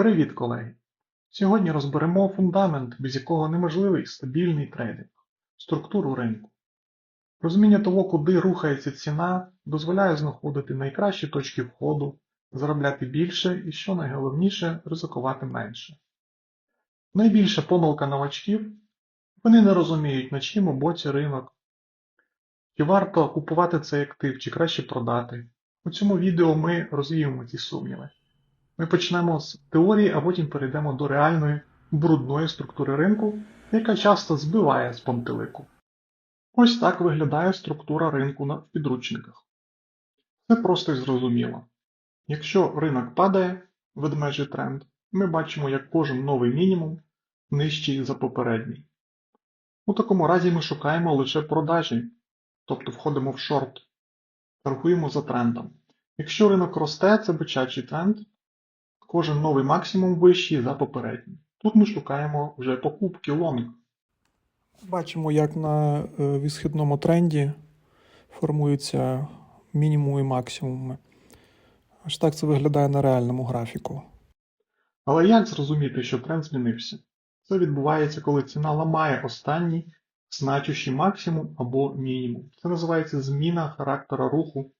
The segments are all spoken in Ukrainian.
Привіт, колеги! Сьогодні розберемо фундамент, без якого неможливий стабільний трейдинг, структуру ринку. Розуміння того, куди рухається ціна, дозволяє знаходити найкращі точки входу, заробляти більше і, що найголовніше, ризикувати менше. Найбільша помилка новачків вони не розуміють, на чим боці ринок, чи варто купувати цей актив, чи краще продати. У цьому відео ми розвіємо ці сумніви. Ми почнемо з теорії, а потім перейдемо до реальної брудної структури ринку, яка часто збиває з пантелику. Ось так виглядає структура ринку на підручниках. Це просто і зрозуміло. Якщо ринок падає, ведмежий тренд, ми бачимо, як кожен новий мінімум нижчий за попередній. У такому разі ми шукаємо лише продажі, тобто входимо в шорт, торгуємо за трендом. Якщо ринок росте, це бичачий тренд, кожен новий максимум вищий за попередній. Тут ми шукаємо вже покупки лонг. Бачимо, як на е, відсхідному тренді формуються мінімуми і максимуми. Аж так це виглядає на реальному графіку. Але як зрозуміти, що тренд змінився? Це відбувається, коли ціна ламає останній значущий максимум або мінімум. Це називається зміна характера руху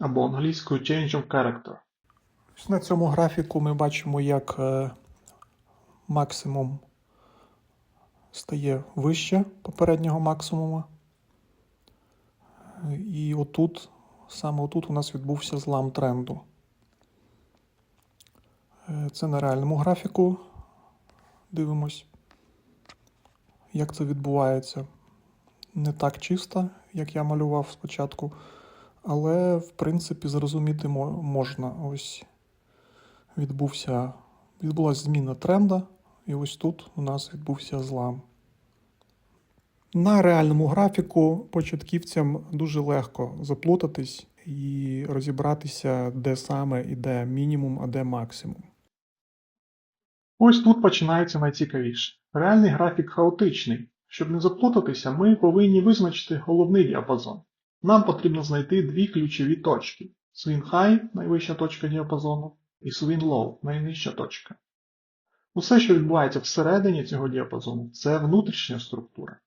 або англійською change of character. На цьому графіку ми бачимо, як е, максимум стає вище попереднього максимума. Е, І отут, саме отут у нас відбувся злам тренду. Е, Це на реальному графіку. Дивимось, як це відбувається. Не так чисто, як я малював спочатку, але в принципі зрозуміти можна. Ось відбувся, відбулася зміна тренда, і ось тут у нас відбувся злам. На реальному графіку початківцям дуже легко заплутатись і розібратися, де саме іде мінімум, а де максимум. Ось тут починається найцікавіше. Реальний графік хаотичний. Щоб не заплутатися, ми повинні визначити головний діапазон. Нам потрібно знайти дві ключові точки: High – найвища точка діапазону, і Swing Low – найнижча точка. Усе, що відбувається всередині цього діапазону, це внутрішня структура.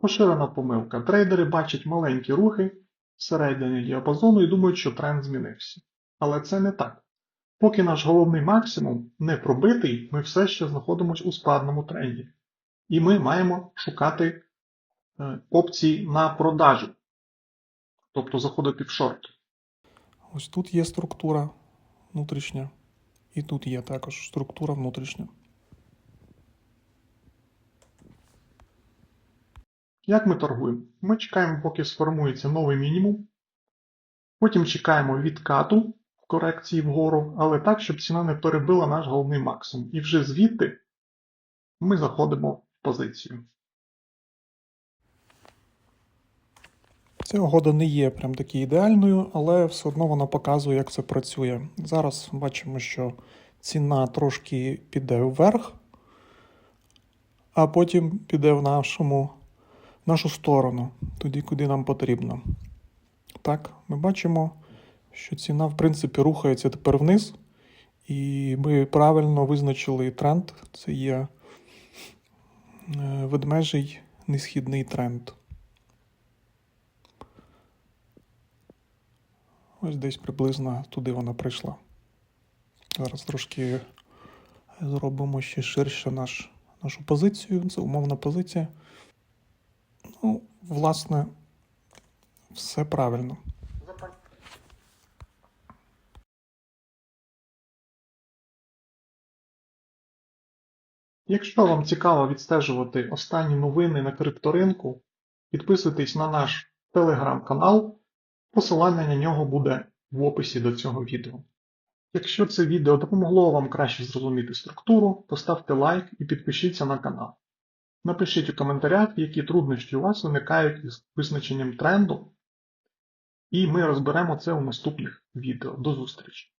Поширена помилка. Трейдери бачать маленькі рухи всередині діапазону і думають, що тренд змінився. Але це не так. Поки наш головний максимум не пробитий, ми все ще знаходимося у спадному тренді. І ми маємо шукати е, опції на продажу, тобто заходити в шорт. Ось тут є структура внутрішня, і тут є також структура внутрішня. Як ми торгуємо? Ми чекаємо, поки сформується новий мінімум, потім чекаємо відкату корекції вгору, але так, щоб ціна не перебила наш головний максимум. І вже звідти ми заходимо в позицію. Ця угода не є прям таки ідеальною, але все одно вона показує, як це працює. Зараз бачимо, що ціна трошки піде вверх, а потім піде в нашому, нашу сторону, туди, куди нам потрібно. Так, ми бачимо, що ціна, в принципі, рухається тепер вниз, і ми правильно визначили тренд. Це є е, ведмежий несхідний тренд. Ось десь приблизно туди вона прийшла. Зараз трошки зробимо ще ширше наш, нашу позицію. Це умовна позиція. Ну, власне, все правильно. Якщо вам цікаво відстежувати останні новини на крипторинку, підписуйтесь на наш телеграм-канал, посилання на нього буде в описі до цього відео. Якщо це відео допомогло вам краще зрозуміти структуру, поставте лайк і підпишіться на канал. Напишіть у коментарях, які труднощі у вас виникають із визначенням тренду, і ми розберемо це у наступних відео. До зустрічі!